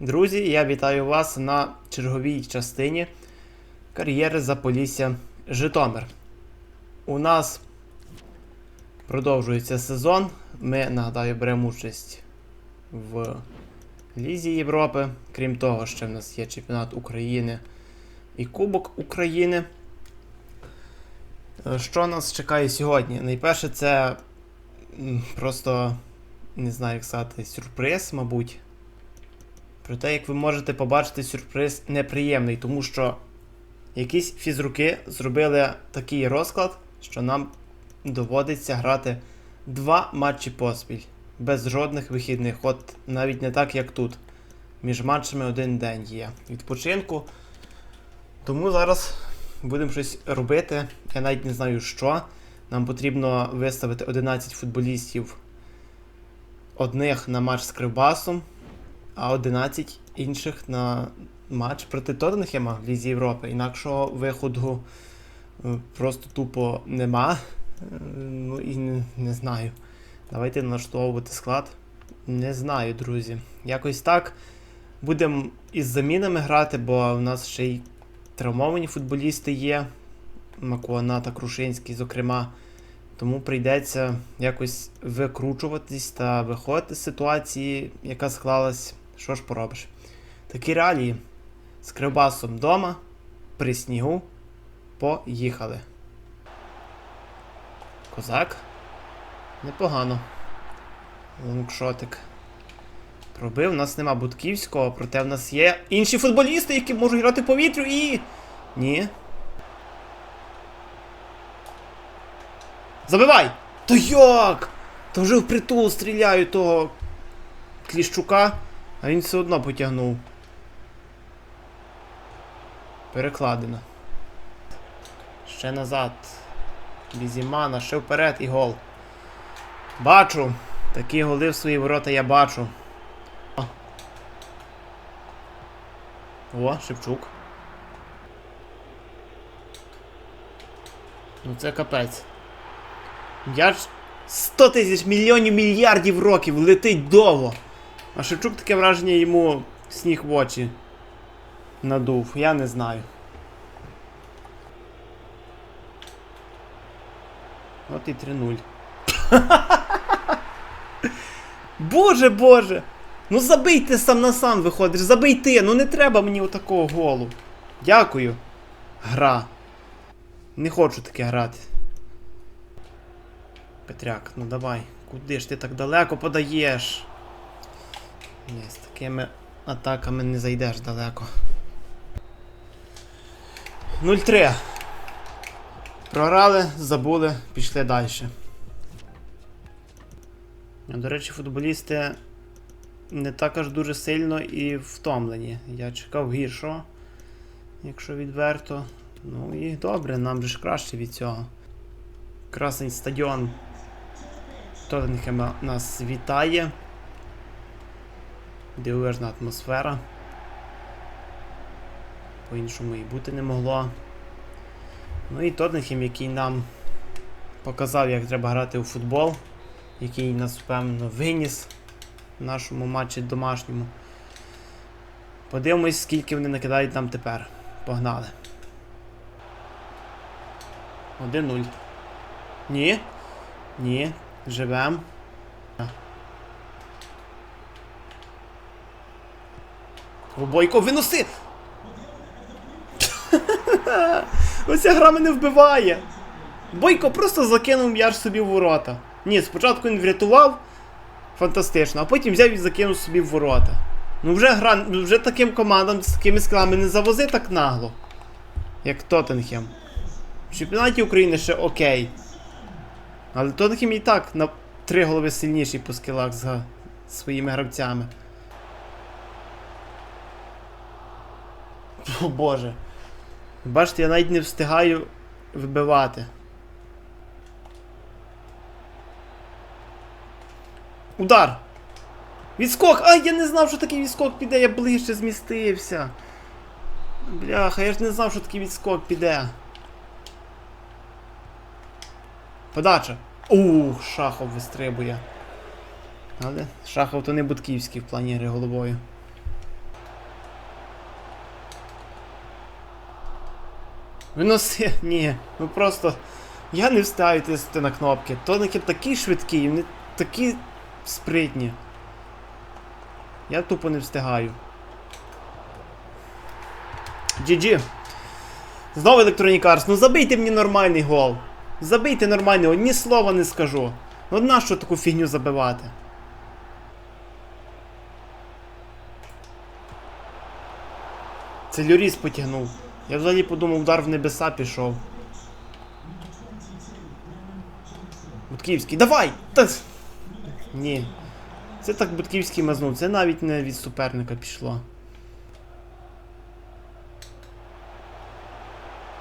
Друзі, я вітаю вас на черговій частині кар'єри Заполісся Житомир. У нас продовжується сезон. Ми, нагадаю, беремо участь в Лізі Європи. Крім того, ще в нас є чемпіонат України і Кубок України. Е, Що нас чекає сьогодні? Найперше, це просто не знаю, як сказати, сюрприз, мабуть. Проте, як ви можете побачити, сюрприз неприємний, тому що якісь фізруки зробили такий розклад, що нам доводиться грати два матчі поспіль, без жодних вихідних. От навіть не так, як тут. Між матчами один день є відпочинку. Тому зараз будемо щось робити. Я навіть не знаю що. Нам потрібно виставити 11 футболістів одних на матч з Кривбасом, а 11 інших на матч проти Тоттенхема в Лізі Європи. Інакшого виходу е, просто тупо нема. Е, Ну і не, не знаю. Давайте налаштовувати склад. Не знаю, друзі. Якось так. Будемо із замінами грати, бо в нас ще й травмовані футболісти є. Макуана та Крушинський, зокрема. Тому прийдеться якось викручуватись та виходити з ситуації, яка склалась. Що ж поробиш? Такі реалії. З кривбасом вдома, при снігу. Поїхали. Козак. Непогано. Лонгшотик. Пробив. У нас нема Будківського, проте в нас є інші футболісти, які можуть грати повітрю і. Ні. Забивай! То як? То вже впритул стріляю того Кліщука, а він все одно потягнув. Перекладено. Ще назад. Бізімана, ще вперед і гол. Бачу. Такі голи в свої ворота я бачу. О Шевчук. Ну це капець. Я ж 100 тисяч мільйонів мільярдів років летить довго. А Шевчук таке враження йому сніг в очі надув. Я не знаю. От і 3-0. Боже боже! Ну забий ти сам на сам виходиш, забий ти, ну не треба мені отакого голу. Дякую. Гра. Не хочу таке грати. Петряк, ну давай. Куди ж ти так далеко подаєш? Ні, з такими атаками не зайдеш далеко. 0-3. Програли, забули, пішли далі. До речі, футболісти не також дуже сильно і втомлені. Я чекав гіршого, якщо відверто. Ну і добре, нам же ж краще від цього. Красний стадіон Тоттенхема нас вітає. Дивовижна атмосфера. По-іншому і бути не могло. Ну і Тоттенхем, який нам показав, як треба грати у футбол, який нас впевнено виніс в нашому матчі домашньому. Подивимось, скільки вони накидають нам тепер. Погнали. 1-0. Ні. Ні. Живем. Бойко, виноси! Оця гра мене вбиває. Бойко просто закинув м'яч собі в ворота. Ні, спочатку він врятував. Фантастично, а потім взяв і закинув собі в ворота. Ну вже гра, вже таким командам з такими складами не завози так нагло. Як Тоттенхем. В чемпіонаті України ще окей. Але Тоттенхем і так на три голови сильніший по скілах за своїми гравцями. О боже. Бачите, я навіть не встигаю вибивати. Удар! Відскок! Ай, я не знав, що такий відскок піде, я ближче змістився. Бляха, я ж не знав, що такий відскок піде. Подача. Ух, Шахов вистрибує. Але Шахов то не Будківський в плані гри головою. Виноси. Ні. Ну просто. Я не встаю тиснути на кнопки. Тоники такі швидкі, вони такі спритні. Я тупо не встигаю. GG. Знову Electronic Arts. Ну забийте мені нормальний гол. Забийте нормальний гол, ні слова не скажу. Ну нащо таку фігню забивати? Це Люріс потягнув. Я взагалі подумав, удар в небеса пішов. Бутківський, давай! Та... Ні. Це так Бутківський мазнув, це навіть не від суперника пішло.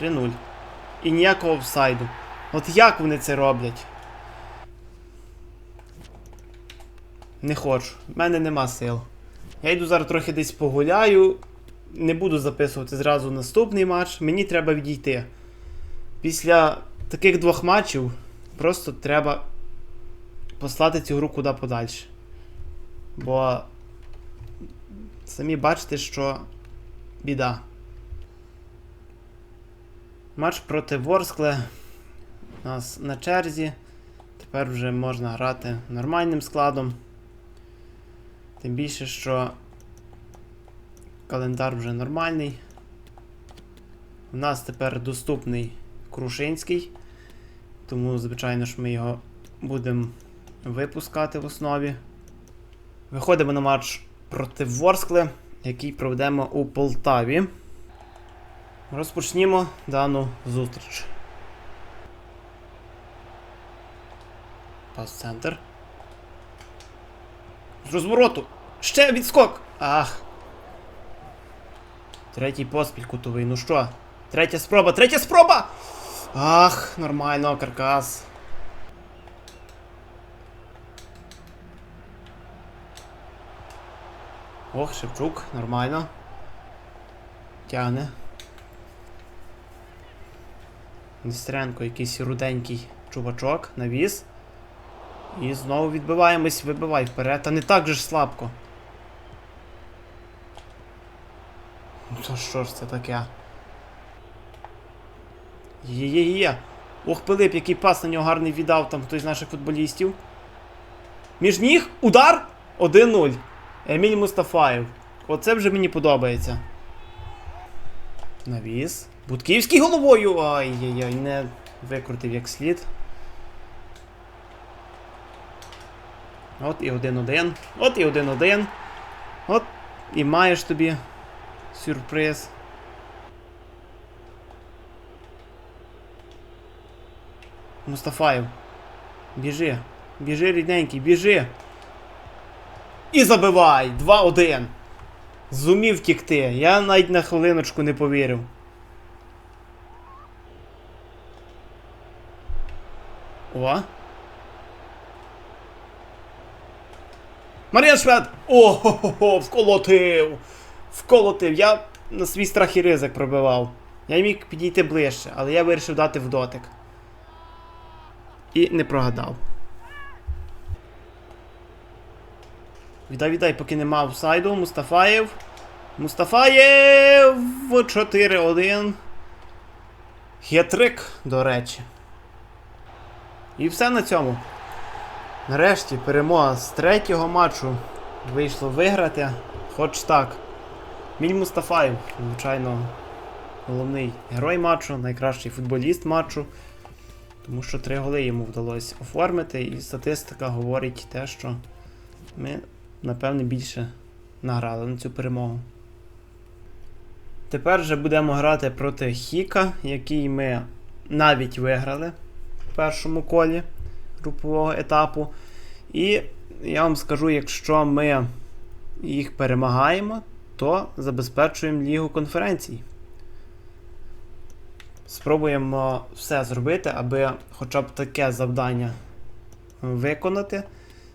3-0. І ніякого офсайду. От як вони це роблять? Не хочу. В мене нема сил. Я йду зараз трохи десь погуляю. Не буду записувати зразу наступний матч. Мені треба відійти. Після таких двох матчів просто треба послати цю гру куди подальше. Бо самі бачите, що біда. Матч проти Ворскле у нас на черзі. Тепер вже можна грати нормальним складом. Тим більше, що календар вже нормальний. У нас тепер доступний Крушинський, тому, звичайно ж, ми його будемо випускати в основі. Виходимо на матч проти Ворскле, який проведемо у Полтаві. Розпочнімо дану зустріч. Пас-центр. З розвороту. Ще відскок. Ах. Третій поспіль кутовий. Ну що? Третя спроба, третя спроба! Ах, нормально, каркас. Ох, Шевчук, нормально. Тягне. Нестеренко, якийсь руденький чувачок, навіс. І знову відбиваємось, вибивай вперед, а не так же ж слабко. Ну то що ж це таке? Є-є-є. Ох, Пилип, який пас на нього гарний віддав там хтось з наших футболістів. Між ніг, удар! 1-0. Еміль Мустафаєв. Оце вже мені подобається. Навіс. Будківський головою. Ай-яй-яй, не викрутив як слід. От і 1-1. От і 1-1. От і маєш тобі сюрприз. Мустафаєв. Біжи. Біжи, рідненький, біжи. І забивай! 2-1. Зумів втікти. Я навіть на хвилиночку не повірив. О. Марія Швед! О-хо-хо-хо, вколотив! Вколотив! Я на свій страх і ризик пробивав. Я міг підійти ближче, але я вирішив дати в дотик. І не прогадав. Віддай, віддай, поки нема офсайду. Мустафаєв. Мустафаєв! 4-1. Хетрик, до речі. І все на цьому. Нарешті перемога з третього матчу вийшло виграти. Хоч так. Міль Мустафаєв, звичайно, головний герой матчу, найкращий футболіст матчу. Тому що три голи йому вдалося оформити, і статистика говорить те, що ми, напевне, більше награли на цю перемогу. Тепер вже будемо грати проти Хіка, який ми навіть виграли в першому колі групового етапу. І я вам скажу, якщо ми їх перемагаємо, то забезпечуємо Лігу конференцій. Спробуємо все зробити, аби хоча б таке завдання виконати.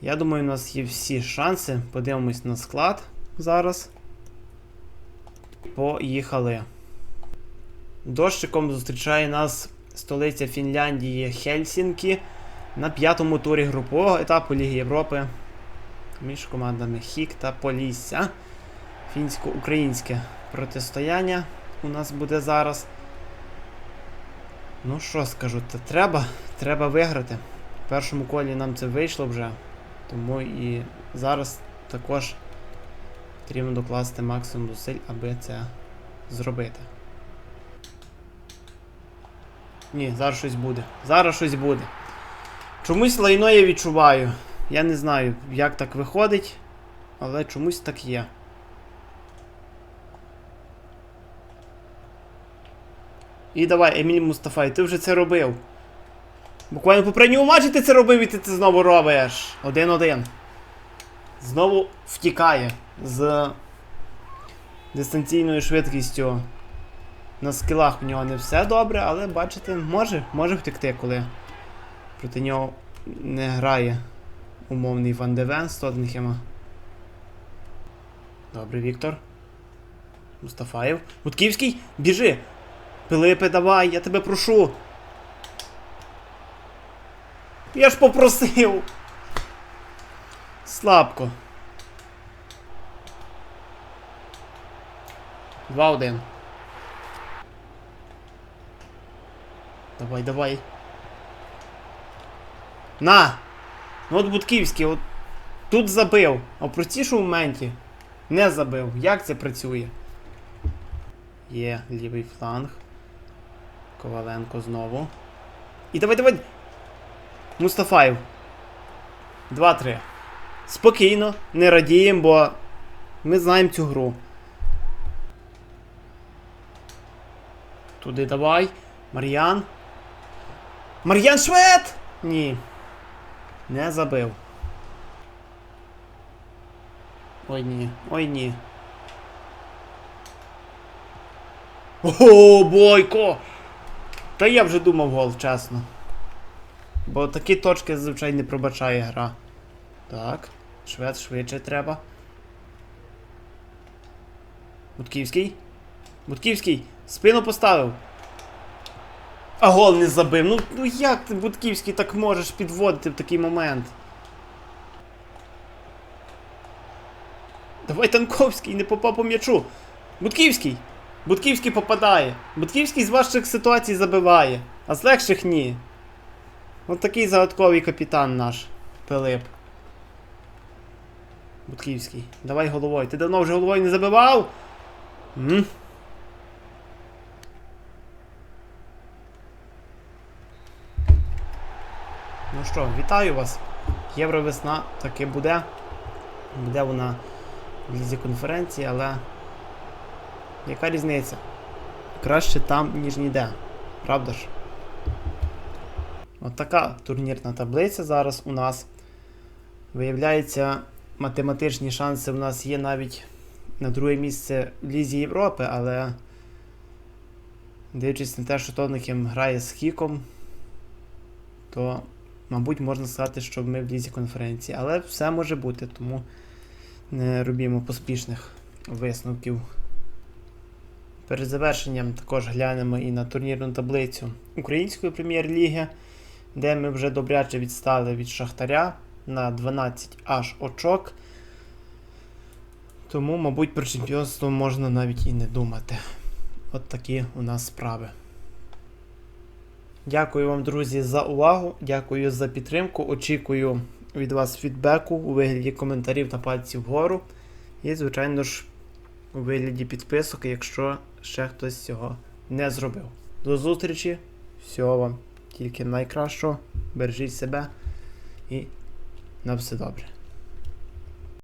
Я думаю, у нас є всі шанси. Подивимось на склад зараз. Поїхали. Дощиком зустрічає нас столиця Фінляндії Хельсінкі на п'ятому турі групового етапу Ліги Європи між командами Хік та Полісся. Фінсько-українське протистояння у нас буде зараз. Ну що скажу, це треба, треба виграти. В першому колі нам це вийшло вже. Тому і зараз також потрібно докласти максимум зусиль, аби це зробити. Ні, зараз щось буде. Зараз щось буде. Чомусь лайно я відчуваю. Я не знаю, як так виходить, але чомусь так є. І давай, Еміль Мустафай, ти вже це робив. Буквально в попередньому матчі ти це робив і ти це знову робиш. Один-один. Знову втікає з дистанційною швидкістю. На скілах в нього не все добре, але бачите, може, може втекти, коли проти нього не грає умовний Ван Девен з Тоттенхема. Добре, Віктор. Мустафаєв. Гудківський, біжи! Пилипе, давай, я тебе прошу. Я ж попросив. Слабко. 2-1. Давай, давай. На! Ну от Будківський, от тут забив, а в простішому моменті не забив. Як це працює? Є лівий фланг. Коваленко знову. І давай, давай! Мустафаєв. 2-3. Спокійно, не радіємо, бо ми знаємо цю гру. Туди давай. Мар'ян. Мар'ян Швед! Ні. Не забив. Ой ні. Ой ні. О, бойко! Та я вже думав гол, чесно. Бо такі точки зазвичай не пробачає гра. Так, швед швидше треба. Будківський. Будківський, спину поставив. А гол не забив. Ну, ну як ти, Будківський, так можеш підводити в такий момент? Давай Танковський, не попав по м'ячу. Будківський! Будківський попадає. Будківський з важчих ситуацій забиває, а з легших ні. От такий загадковий капітан наш Пилип. Будківський. Давай головою. Ти давно вже головою не забивав? М? Ну що, вітаю вас. Євровесна таки буде. Буде вона в лізі конференції, але. Яка різниця? Краще там, ніж ніде. Правда ж? От така турнірна таблиця зараз у нас. Виявляється, математичні шанси у нас є навіть на друге місце в Лізі Європи, але дивлячись на те, що Тоттенхем грає з Хіком, то, мабуть, можна сказати, що ми в Лізі конференції. Але все може бути, тому не робімо поспішних висновків. Перед завершенням також глянемо і на турнірну таблицю Української прем'єр-ліги, де ми вже добряче відстали від Шахтаря на 12 аж очок. Тому, мабуть, про чемпіонство можна навіть і не думати. От такі у нас справи. Дякую вам, друзі, за увагу. Дякую за підтримку. Очікую від вас фідбеку у вигляді коментарів та пальців вгору. І, звичайно ж, у вигляді підписок, якщо ще хтось цього не зробив. До зустрічі. Всього вам тільки найкращого. Бережіть себе і на все добре.